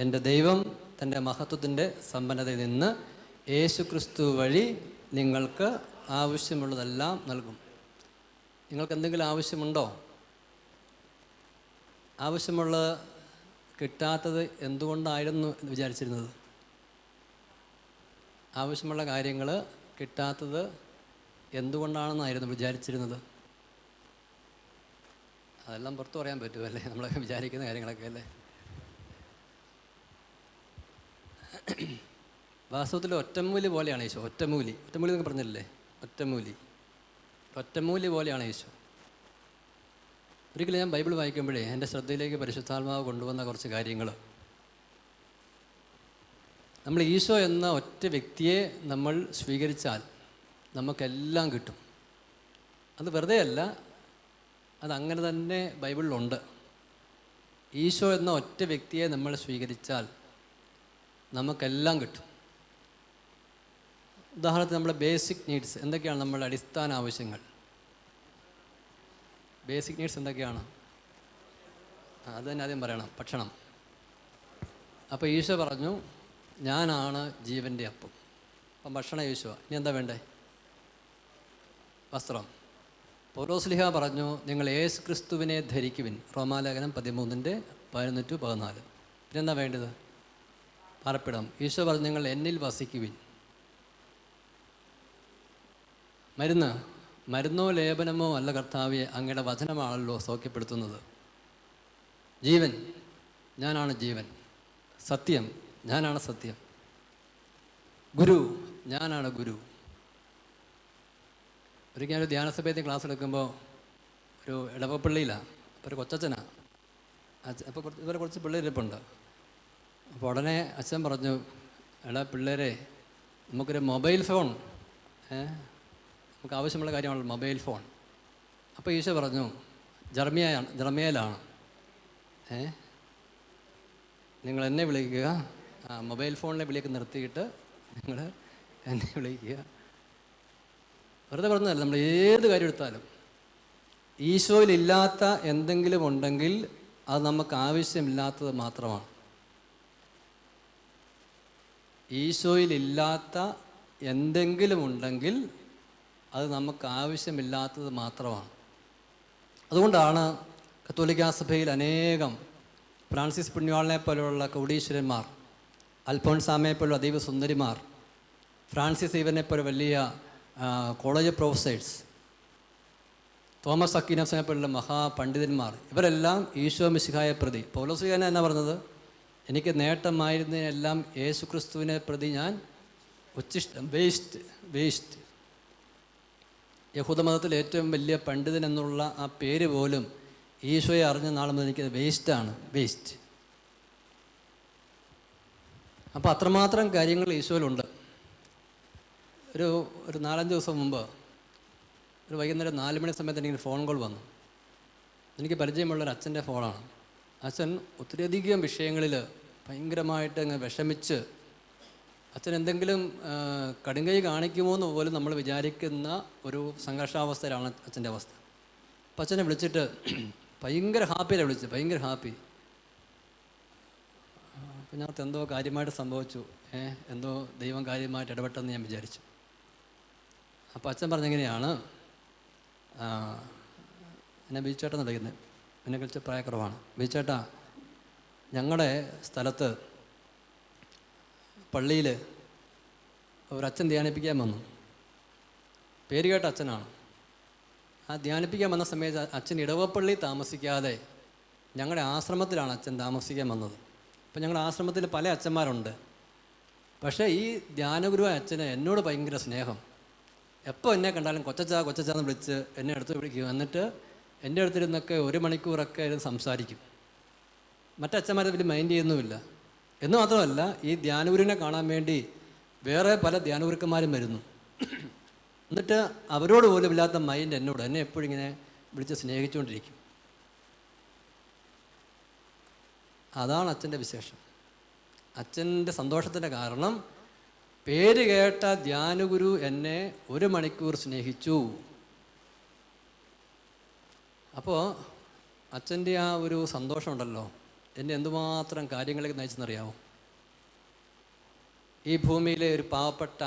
എന്റെ ദൈവം തന്റെ മഹത്വത്തിന്റെ സമ്പന്നതയിൽ നിന്ന് യേശു ക്രിസ്തു വഴി നിങ്ങൾക്ക് ആവശ്യമുള്ളതെല്ലാം നൽകും. നിങ്ങൾക്ക് എന്തെങ്കിലും ആവശ്യമുണ്ടോ? ആവശ്യമുള്ളത് കിട്ടാത്തത് എന്തുകൊണ്ടായിരുന്നു എന്ന് വിചാരിച്ചിരുന്നത്? ആവശ്യമുള്ള കാര്യങ്ങൾ കിട്ടാത്തത് എന്തുകൊണ്ടാണെന്നായിരുന്നു വിചാരിച്ചിരുന്നത്? അതെല്ലാം പുറത്തു പറയാൻ പറ്റുമല്ലേ? നമ്മളൊക്കെ വിചാരിക്കുന്ന കാര്യങ്ങളൊക്കെ അല്ലേ? വാസ്തവത്തിൽ ഒറ്റമൂലി പോലെയാണ് ഈശോ ഒറ്റമൂലി. ഒറ്റമൂലി എന്നൊക്കെ പറഞ്ഞില്ലേ? ഒറ്റമൂലി. ഒറ്റമൂലി പോലെയാണ് ഈശോ ഒരിക്കലും ഞാൻ ബൈബിൾ വായിക്കുമ്പോഴേ എന്റെ ശ്രദ്ധയിലേക്ക് പരിശുദ്ധാത്മാവ് കൊണ്ടുവന്ന കുറച്ച് കാര്യങ്ങൾ. നമ്മൾ ഈശോ എന്ന ഒറ്റ വ്യക്തിയെ നമ്മൾ സ്വീകരിച്ചാൽ നമുക്കെല്ലാം കിട്ടും. അത് വെറുതെ അല്ല അതങ്ങനെ തന്നെ ബൈബിളിലുണ്ട്. ഈശോ എന്ന ഒറ്റ വ്യക്തിയെ നമ്മൾ സ്വീകരിച്ചാൽ നമുക്കെല്ലാം കിട്ടും. ഉദാഹരണത്തിന് നമ്മുടെ ബേസിക് നീഡ്സ് എന്തൊക്കെയാണ് നമ്മുടെ അടിസ്ഥാന ആവശ്യങ്ങൾ? ബേസിക് നീഡ്സ് എന്തൊക്കെയാണ്? അത് തന്നെ ആദ്യം പറയണം ഭക്ഷണം. അപ്പോൾ ഈശോ പറഞ്ഞു ഞാനാണ് ജീവന്റെ അപ്പം. അപ്പം ഭക്ഷണം ഈശോ ഇനി എന്താ വേണ്ടേ? വസ്ത്രം. പൗരോസ്ലിഹ പറഞ്ഞു നിങ്ങൾ യേശു ക്രിസ്തുവിനെ ധരിക്കുവിൻ. റോമാലേഖനം പതിമൂന്നിന്റെ പതിനൊന്ന് പതിനാല്. പിന്നെന്താ വേണ്ടത്? പാർപ്പിടം ഈശോ പറഞ്ഞു നിങ്ങൾ എന്നിൽ വസിക്കുവിൻ. മരുന്ന് മരുന്നോ ലേപനമോ അല്ല കർത്താവെ അങ്ങയുടെ വചനമാണല്ലോ സൗഖ്യപ്പെടുത്തുന്നത്. ജീവൻ ഞാനാണ് ജീവൻ. സത്യം ഞാനാണ് സത്യം. ഗുരു ഞാനാണ് ഗുരു. ഒരിക്കൽ ഞാനൊരു ധ്യാനസഭയത്തിൽ ക്ലാസ് എടുക്കുമ്പോൾ ഒരു ഇടവപ്പള്ളിയിലാണ് അപ്പോൾ ഒരു കൊച്ചച്ഛനാണ് അപ്പോൾ കുറച്ച് ഇതുവരെ കുറച്ച് പിള്ളേരിപ്പുണ്ട്. അപ്പോൾ ഉടനെ അച്ഛൻ പറഞ്ഞു എടാ പിള്ളേരെ നമുക്കൊരു മൊബൈൽ ഫോൺ നമുക്ക് ആവശ്യമുള്ള കാര്യമാണല്ലോ മൊബൈൽ ഫോൺ. അപ്പോൾ ഈശോ പറഞ്ഞു ജർമിയയാണ് ജർമിയയിലാണ് ഏ? നിങ്ങൾ എന്നെ വിളിക്കുക ആ മൊബൈൽ ഫോണിലെ വിളിയൊക്കെ നിർത്തിയിട്ട് നിങ്ങൾ എന്നെ വിളിക്കുക. വെറുതെ പറഞ്ഞതല്ല നമ്മൾ ഏത് കാര്യം എടുത്താലും. ഈശോയിലില്ലാത്ത എന്തെങ്കിലും ഉണ്ടെങ്കിൽ അത് നമുക്ക് ആവശ്യമില്ലാത്തത് മാത്രമാണ്. ഈശോയിലില്ലാത്ത എന്തെങ്കിലും ഉണ്ടെങ്കിൽ അത് നമുക്ക് ആവശ്യമില്ലാത്തത് മാത്രമാണ്. അതുകൊണ്ടാണ് കത്തോലിക്കാ സഭയിൽ അനേകം ഫ്രാൻസിസ് പുണ്യാളിനെ പോലെയുള്ള കൗടീശ്വരന്മാർ അൽഫോൺസാമയെ പോലുള്ള അതീവ സുന്ദരിമാർ ഫ്രാൻസിസ് ഈവനെ പോലെ വലിയ കോളേജ് പ്രൊഫസേഴ്സ് തോമസ് അക്കീനസിനെ പോലുള്ള മഹാപണ്ഡിതന്മാർ ഇവരെല്ലാം ഈശോ മിശിഹായ പ്രതി. പൗലോസികാന എന്നാ പറഞ്ഞത്? എനിക്ക് നേട്ടമായിരുന്നതിനെല്ലാം യേശു ക്രിസ്തുവിനെ പ്രതി ഞാൻ ഉച്ചിഷ്ടം വേസ്റ്റ് വേസ്റ്റ്. യഹൂദമതത്തിൽ ഏറ്റവും വലിയ പണ്ഡിതൻ എന്നുള്ള ആ പേര് പോലും ഈശോയെ അറിഞ്ഞ നാൾ മുതൽ എനിക്കത് വേസ്റ്റാണ് വേസ്റ്റ്. അപ്പോൾ അത്രമാത്രം കാര്യങ്ങൾ ഈശോയിലുണ്ട്. ഒരു ഒരു നാലഞ്ച് ദിവസം മുമ്പ് ഒരു വൈകുന്നേരം നാല് മണി സമയത്ത് എനിക്ക് ഫോൺ കോൾ വന്നു. എനിക്ക് പരിചയമുള്ള ഒരു അച്ഛന്റെ ഫോണാണ്. അച്ഛൻ ഒത്തിരിയധികം വിഷയങ്ങളിൽ ഭയങ്കരമായിട്ട് അങ്ങ് വിഷമിച്ച് അച്ഛൻ എന്തെങ്കിലും കടുങ്കൈ കാണിക്കുമോ എന്ന് പോലും നമ്മൾ വിചാരിക്കുന്ന ഒരു സംഘർഷാവസ്ഥയിലാണ് അച്ഛന്റെ അവസ്ഥ. അപ്പം അച്ഛനെ വിളിച്ചിട്ട് ഭയങ്കര ഹാപ്പിയിലാണ് വിളിച്ചത് ഭയങ്കര ഹാപ്പി. അപ്പം ഞങ്ങൾക്ക് എന്തോ കാര്യമായിട്ട് സംഭവിച്ചു. ഏ എന്തോ ദൈവം കാര്യമായിട്ട് ഇടപെട്ടെന്ന് ഞാൻ വിചാരിച്ചു. അപ്പോൾ അച്ഛൻ പറഞ്ഞെങ്ങനെയാണ് എന്നെ ബീച്ചേട്ടൻ വിളിക്കുന്നത് എന്നെ കളിച്ച പ്രായക്കുറവാണ്. ബീച്ചേട്ടാ ഞങ്ങളുടെ സ്ഥലത്ത് പള്ളിയിൽ ഒരച്ഛൻ ധ്യാനിപ്പിക്കാൻ വന്നു. പേര് കേട്ട അച്ഛനാണ്. ആ ധ്യാനിപ്പിക്കാൻ വന്ന സമയത്ത് അച്ഛൻ ഇടവപ്പള്ളി താമസിക്കാതെ ഞങ്ങളുടെ ആശ്രമത്തിലാണ് അച്ഛൻ താമസിക്കാൻ വന്നത്. അപ്പം ഞങ്ങളുടെ ആശ്രമത്തിൽ പല അച്ഛന്മാരുണ്ട്. പക്ഷേ ഈ ധ്യാനഗുരുവായ അച്ഛന് എന്നോട് ഭയങ്കര സ്നേഹം. എപ്പോൾ എന്നെ കണ്ടാലും കൊച്ചച്ചാ കൊച്ചച്ചാന്ന് വിളിച്ച് എന്നെ അടുത്ത് വിളിക്കും. എന്നിട്ട് എന്റെ അടുത്തിരുന്നൊക്കെ ഒരു മണിക്കൂറൊക്കെ ഇരുന്ന് സംസാരിക്കും. മറ്റച്ഛന്മാരെ വലിയ മൈൻഡ് ചെയ്യുന്നുമില്ല. എന്ന് മാത്രമല്ല ഈ ധ്യാനൂരിനെ കാണാൻ വേണ്ടി വേറെ പല ധ്യാനൂർക്കന്മാരും വരുന്നു. എന്നിട്ട് അവരോട് പോലും ഇല്ലാത്ത മൈൻഡ് എന്നോട് എന്നെ എപ്പോഴും ഇങ്ങനെ വിളിച്ച് സ്നേഹിച്ചുകൊണ്ടിരിക്കും. അതാണ് അച്ഛന്റെ വിശേഷം. അച്ഛന്റെ സന്തോഷത്തിന്റെ കാരണം പേര് കേട്ട ധ്യാനഗുരു എന്നെ ഒരു മണിക്കൂർ സ്നേഹിച്ചു. അപ്പോൾ അച്ഛന്റെ ആ ഒരു സന്തോഷമുണ്ടല്ലോ. എന്നെ എന്തുമാത്രം കാര്യങ്ങളിലേക്ക് നയിച്ചെന്നറിയാമോ ഈ ഭൂമിയിലെ ഒരു പാവപ്പെട്ട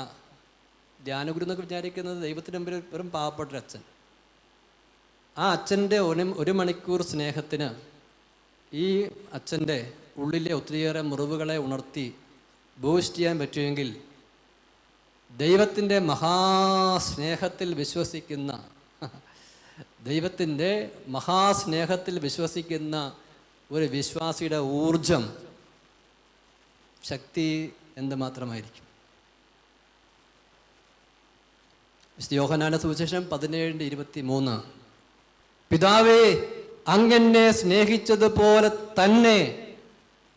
ധ്യാനഗുരു എന്നൊക്കെ വിചാരിക്കുന്നത് ദൈവത്തിന്റെ മുമ്പിൽ വെറും പാവപ്പെട്ട അച്ഛൻ. ആ അച്ഛന്റെ ഒരു ഒരു മണിക്കൂർ സ്നേഹത്തിന് ഈ അച്ഛന്റെ ഉള്ളിലെ ഒത്തിരിയേറെ മുറിവുകളെ ഉണർത്തി ബൂസ്റ്റ് ചെയ്യാൻ പറ്റുമെങ്കിൽ ദൈവത്തിന്റെ മഹാസ്നേഹത്തിൽ വിശ്വസിക്കുന്ന ദൈവത്തിന്റെ മഹാസ്നേഹത്തിൽ വിശ്വസിക്കുന്ന ഒരു വിശ്വാസിയുടെ ഊർജം ശക്തി എന്തുമാത്രമായിരിക്കും മാത്രമായിരിക്കും? യോഹനാന സുവിശേഷം പതിനേഴിന്റെ ഇരുപത്തി മൂന്ന് പിതാവേ അങ്ങെന്നെ സ്നേഹിച്ചതുപോലെ തന്നെ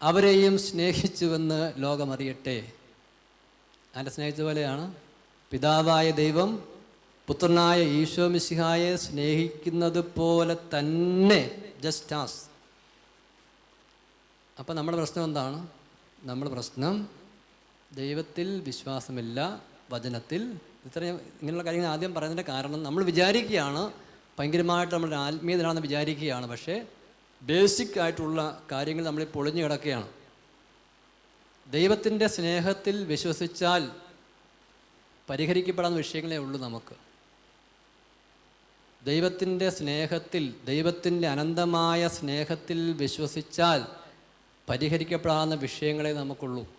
അവരെയും സ്നേഹിച്ചുവെന്ന് ലോകമറിയട്ടെ. ആരെ സ്നേഹിച്ച പോലെയാണ് പിതാവായ ദൈവം പുത്രനായ ഈശോ മിശിഹായെ സ്നേഹിക്കുന്നത് പോലെ തന്നെ ജസ്റ്റ് ആസ് അപ്പം നമ്മുടെ പ്രശ്നം എന്താണ്? നമ്മുടെ പ്രശ്നം ദൈവത്തിൽ വിശ്വാസമില്ല വചനത്തിൽ. ഇത്രയും ഇങ്ങനെയുള്ള കാര്യങ്ങൾ ആദ്യം പറയുന്നതിന്റെ കാരണം നമ്മൾ വിചാരിക്കുകയാണ് ഭയങ്കരമായിട്ട് നമ്മൾ ആത്മീയതയാണെന്ന് വിചാരിക്കുകയാണ് പക്ഷേ ബേസിക് ആയിട്ടുള്ള കാര്യങ്ങൾ നമ്മൾ പൊളിഞ്ഞു കിടക്കുകയാണ്. ദൈവത്തിന്റെ സ്നേഹത്തിൽ വിശ്വസിച്ചാൽ പരിഹരിക്കപ്പെടാവുന്ന വിഷയങ്ങളേ ഉള്ളൂ നമുക്ക്. ദൈവത്തിന്റെ സ്നേഹത്തിൽ ദൈവത്തിന്റെ അനന്തമായ സ്നേഹത്തിൽ വിശ്വസിച്ചാൽ പരിഹരിക്കപ്പെടാവുന്ന വിഷയങ്ങളെ നമുക്കുള്ളൂ.